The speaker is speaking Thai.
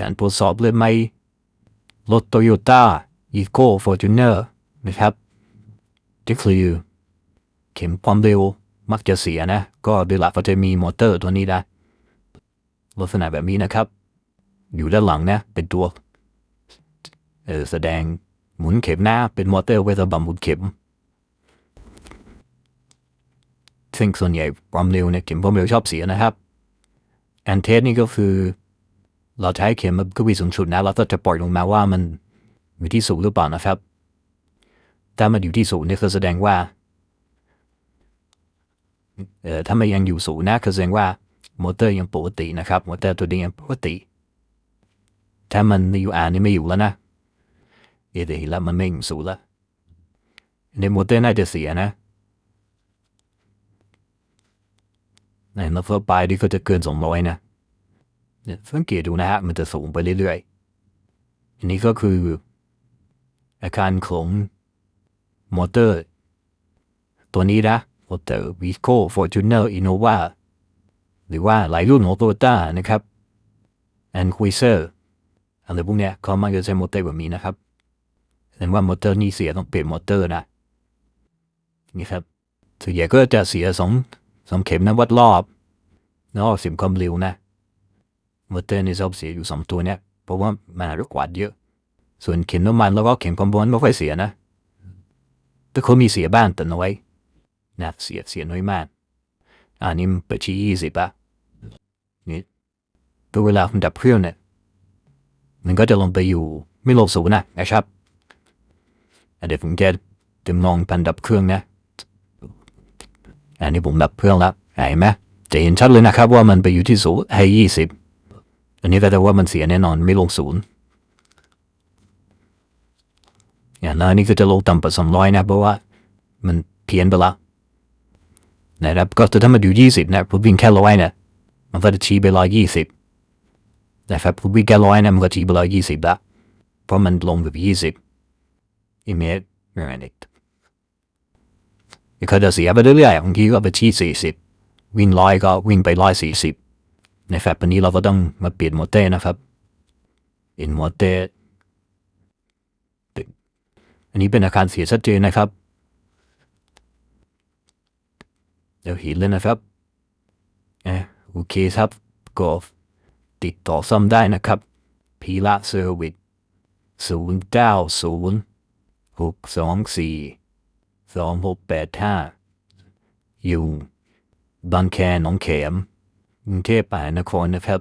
การตรวจสอบเลยไหมรถโตโยต้าอีโก้ฟอร์จูเนอร์นะครับที่คือเข็มความเร็วมักจะเสียนะ ก็โดยหลักก็จะมีมอเตอร์ตัวนี้นะลักษณะแบบนี้นะครับ อยู่ด้านหลังนะ เป็นตัวแสดงหมุนเข็มหน้าเป็นมอเตอร์ไว้สำหรับหมุนเข็มซึ่งส่วนใหญ่ความเร็วเนี่ยเข็มความเร็วชอบเสียนะครับแอนเทสนี่ก็คือ เราใช้เข็มก็วิสูงสุดนะเราก็จะปล่อยลงมาว่ามันอยู่ที่ศูนย์หรือเปล่านะครับ ถ้ามันอยู่ที่ศูนย์เนี่ยก็แสดงว่าเอ่อถ้ามันยังอยู่ศูนย์นะก็แสดงว่ามอเตอร์ยังปกตินะครับมอเตอร์ตัวนี้ยังปกติ ถ้ามันอยู่อ่านนี่ไม่อยู่แล้วนะเอะแต่เห็นแล้วมันไม่อยู่ศูนย์แล้วในมอเตอร์น่าจะเสียนะในนับว่าไปที่ก็จะเกินสองร้อยนะ สังเกตดูนะฮะ มันจะสูงไปเรื่อยๆ อันนี้ก็คือ อาการของมอเตอร์ ตัวนี้นะมอเตอร์วิโก้ฟอร์จูเนอร์อินโนวาหรือว่าหลายรุ่นของโตโยต้านะครับแอนคุยเซอร์อะไรพวกเนี้ยเขามักจะใช้มอเตอร์แบบนี้นะครับเห็นว่ามอเตอร์นี่เสียต้องเปลี่ยนมอเตอร์นะนี่ครับส่วนใหญ่ก็จะเสียสองสองเข็มนะวัดรอบ แล้วสิบความเร็วนะ มอเตอร์นี่ชอบสียอยู่สองตัวเนี้ยเพราะว่ามันรถกวาดเยอะส่วนเข็มน้ำมันแล้วก็เข็มความร้อนไม่ค่อยเสียนะแต่เขามีเสียบ้างแต่น้อยนะเสียเสียน้อยมากอันนี้มันไปที่ยี่สิบะนี่ตัวเวลาคุณดับเครื่องเนี่ยมันก็จะลงไปอยู่ไม่ลงศูนย์นะนะครับอะเดี๋ยวผมจะจำลองพันดับเครื่องนะ อันนี้ผมดับเครื่องแล้วเห็นไหมจะเห็นชัดเลยนะครับว่ามันไปอยู่ที่ศูนย์ให้ยี่สิบ อันนี้แปลว่ามันเสียแน่นอนไม่ลงศูนย์อย่างนั้นนี่ก็จะลงต่ำกว่าสองร้อยนะเพราะว่ามันเพี้ยนไปล้วนะครับก็จะถ้ามันอยู่ยี่สิบนะผมวิ่งแค่ร้อยนี่ยมันก็จะชี้ไปร้อยยี่สิบนะครับผมวิ่งแค่ร้อยนะมันก็ชี้ไปร้อยยี่สิบละเพราะมันลงแบบยี่สิบอีเมลอย่างนี้ก็จะเสียไปเรื่อยๆบางทีก็ไปที่สี่สิบวิ่งร้อยก็วิ่งไปร้อยสี่สิบ ในแฟบวันนี้เราก็ต้องมาเปลี่ยนโมเตอร์นะครับเปลี่ยนมเตอร์อันนี้เป็นอาการเสียชัดเจนนะครับ เดี๋ยวเห็นเลยนะครับเออโอเคครับก็ติดต่อซ่อมได้นะครับพีละเซอร์วิสศูนย์เก้าศูนย์หกสองสี่สองหกแปดห้าอยู่บางแคหนองเขม กรุงเทพมหานครนะครับ